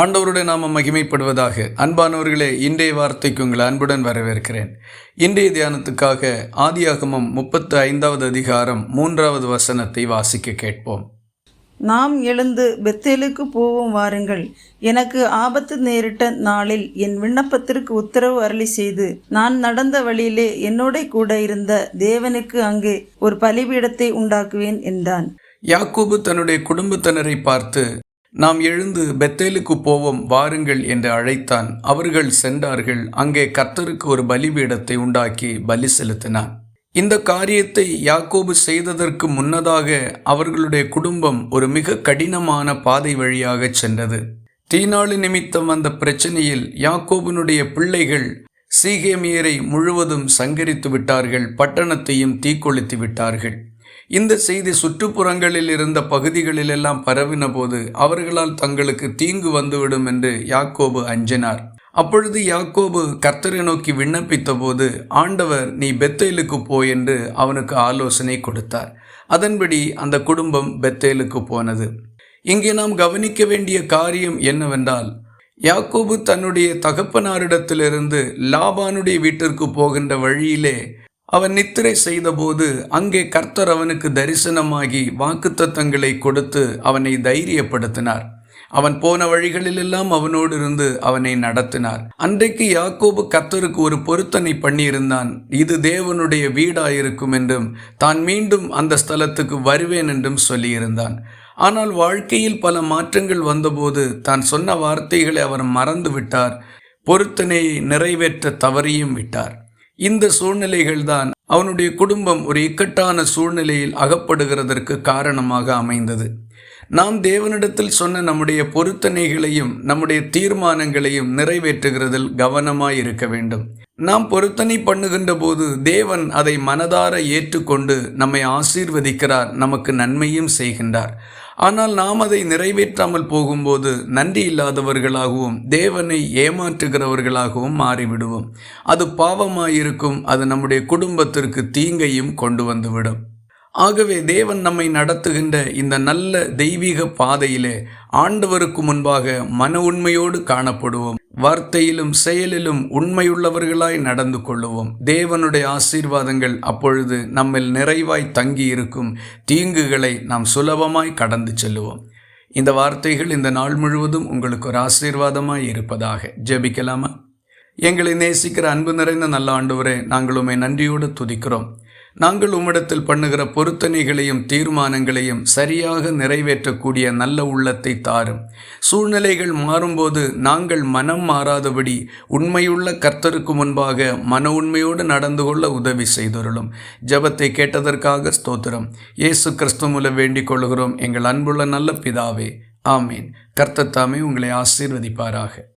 ஆண்டவருடைய நாம மகிமைப்படுவதாக. அன்பானவர்களே இன்றைய வார்த்தைக்கு உங்களை அன்புடன் வரவேற்கிறேன். இன்றைய தியானத்துக்காக ஆதியாகமம் முப்பத்து ஐந்தாவது அதிகாரம் மூன்றாவது வசனத்தை வாசிக்க கேட்போம். நாம் எழுந்து பெத்தேலுக்கு போவோம் வாருங்கள். எனக்கு ஆபத்து நேரிட்ட நாளில் என் விண்ணப்பத்திற்கு உத்தரவு அருளி செய்து நான் நடந்த வழியிலே என்னோட கூட இருந்த தேவனுக்கு அங்கே ஒரு பலிபீடத்தை உண்டாக்குவேன் என்றான். யாக்கோபு தன்னுடைய குடும்பத்தினரை பார்த்து நாம் எழுந்து பெத்தேலுக்கு போவோம் வாருங்கள் என்று அழைத்தான். அவர்கள் சென்றார்கள். அங்கே கர்த்தருக்கு ஒரு பலிபீடத்தை உண்டாக்கி பலி செலுத்தினான் இந்த காரியத்தை யாக்கோபு செய்ததற்கு முன்னதாக அவர்களுடைய குடும்பம் ஒரு மிக கடினமான பாதை வழியாக சென்றது. தீனாளு நிமித்தம் வந்த பிரச்சனையில் யாக்கோபுனுடைய பிள்ளைகள் சீகேமியரை முழுவதும் சங்கரித்து விட்டார்கள் பட்டணத்தையும் தீக்கொளுத்தி விட்டார்கள். இந்த செய்தி சுற்றுப்புறங்களில் இருந்த பகுதிகளிலெல்லாம் பரவின போது அவர்களால் தங்களுக்கு தீங்கு வந்துவிடும் என்று யாக்கோபு அஞ்சினார். அப்பொழுது யாக்கோபு கர்த்தரை நோக்கி விண்ணப்பித்த போது ஆண்டவர் நீ பெத்தேலுக்கு போ என்று அவனுக்கு ஆலோசனை கொடுத்தார். அதன்படி அந்த குடும்பம் பெத்தேலுக்கு போனது. இங்கே நாம் கவனிக்க வேண்டிய காரியம் என்னவென்றால் யாக்கோபு தன்னுடைய தகப்பனாரிடத்திலிருந்து லாபானுடைய வீட்டிற்கு போகின்ற வழியிலே அவன் நித்திரை செய்தபோது அங்கே கர்த்தர் அவனுக்கு தரிசனமாகி வாக்குத்தத்தங்களை கொடுத்து அவனை தைரியப்படுத்தினார். அவன் போன வழிகளிலெல்லாம் அவனோடு இருந்து அவனை நடத்தினார். அன்றைக்கு யாக்கோபு கர்த்தருக்கு ஒரு பொருத்தனை பண்ணியிருந்தான். இது தேவனுடைய வீடாயிருக்கும் என்றும் தான் மீண்டும் அந்த ஸ்தலத்துக்கு வருவேன் என்றும் சொல்லியிருந்தான். ஆனால் வாழ்க்கையில் பல மாற்றங்கள் வந்தபோது தான் சொன்ன வார்த்தைகளை அவர் மறந்து விட்டார் பொருத்தனையை நிறைவேற்ற தவறியும் விட்டார். இந்த சூழ்நிலைகள்தான் அவனுடைய குடும்பம் ஒரு இக்கட்டான சூழ்நிலையில் அகப்படுகிறதற்கு காரணமாக அமைந்தது. நாம் தேவனிடத்தில் சொன்ன நம்முடைய பொருத்தனைகளையும் நம்முடைய தீர்மானங்களையும் நிறைவேற்றுகிறதில் கவனமாய் இருக்க வேண்டும். நாம் பொருத்தனை பண்ணுகின்ற போது தேவன் அதை மனதார ஏற்றுக்கொண்டு நம்மை ஆசீர்வதிக்கிறார் நமக்கு நன்மையும் செய்கின்றார். ஆனால் நாம் அதை நிறைவேற்றாமல் போகும்போது நன்றி இல்லாதவர்களாகவும் தேவனை ஏமாற்றுகிறவர்களாகவும் மாறிவிடுவோம். அது பாவமாயிருக்கும் அது நம்முடைய குடும்பத்திற்கு தீங்கையும் கொண்டு வந்துவிடும். ஆகவே தேவன் நம்மை நடத்துகின்ற இந்த நல்ல தெய்வீக பாதையிலே ஆண்டவருக்கு முன்பாக மன உண்மையோடு காணப்படுவோம். வார்த்தையிலும் செயலிலும் உண்மையுள்ளவர்களாய் நடந்து கொள்ளுவோம். தேவனுடைய ஆசீர்வாதங்கள் அப்பொழுது நம்மில் நிறைவாய் தங்கி இருக்கும் தீங்குகளை நாம் சுலபமாய் கடந்து செல்லுவோம். இந்த வார்த்தைகள் இந்த நாள் முழுவதும் உங்களுக்கு ஒரு ஆசீர்வாதமாய் இருப்பதாக ஜெபிக்கலாமா? எங்களை நேசிக்கிற அன்பு நிறைந்த நல்ல ஆண்டவரே நாங்கள் உண்மை நன்றியோடு துதிக்கிறோம். நாங்கள் உம்மிடத்தில் பண்ணுகிற பொருத்தனைகளையும் தீர்மானங்களையும் சரியாக நிறைவேற்றக்கூடிய நல்ல உள்ளத்தை தாரும். சூழ்நிலைகள் மாறும்போது நாங்கள் மனம் மாறாதபடி உண்மையுள்ள கர்த்தருக்கு முன்பாக மன உண்மையோடு நடந்து கொள்ள உதவி செய்தொருளும். ஜபத்தை கேட்டதற்காக ஸ்தோத்திரம். இயேசு கிறிஸ்து மூலம் வேண்டிக் கொள்கிறோம். எங்கள் அன்புள்ள நல்ல பிதாவே ஆமீன். கர்த்தத்தாமே உங்களை ஆசீர்வதிப்பாராக.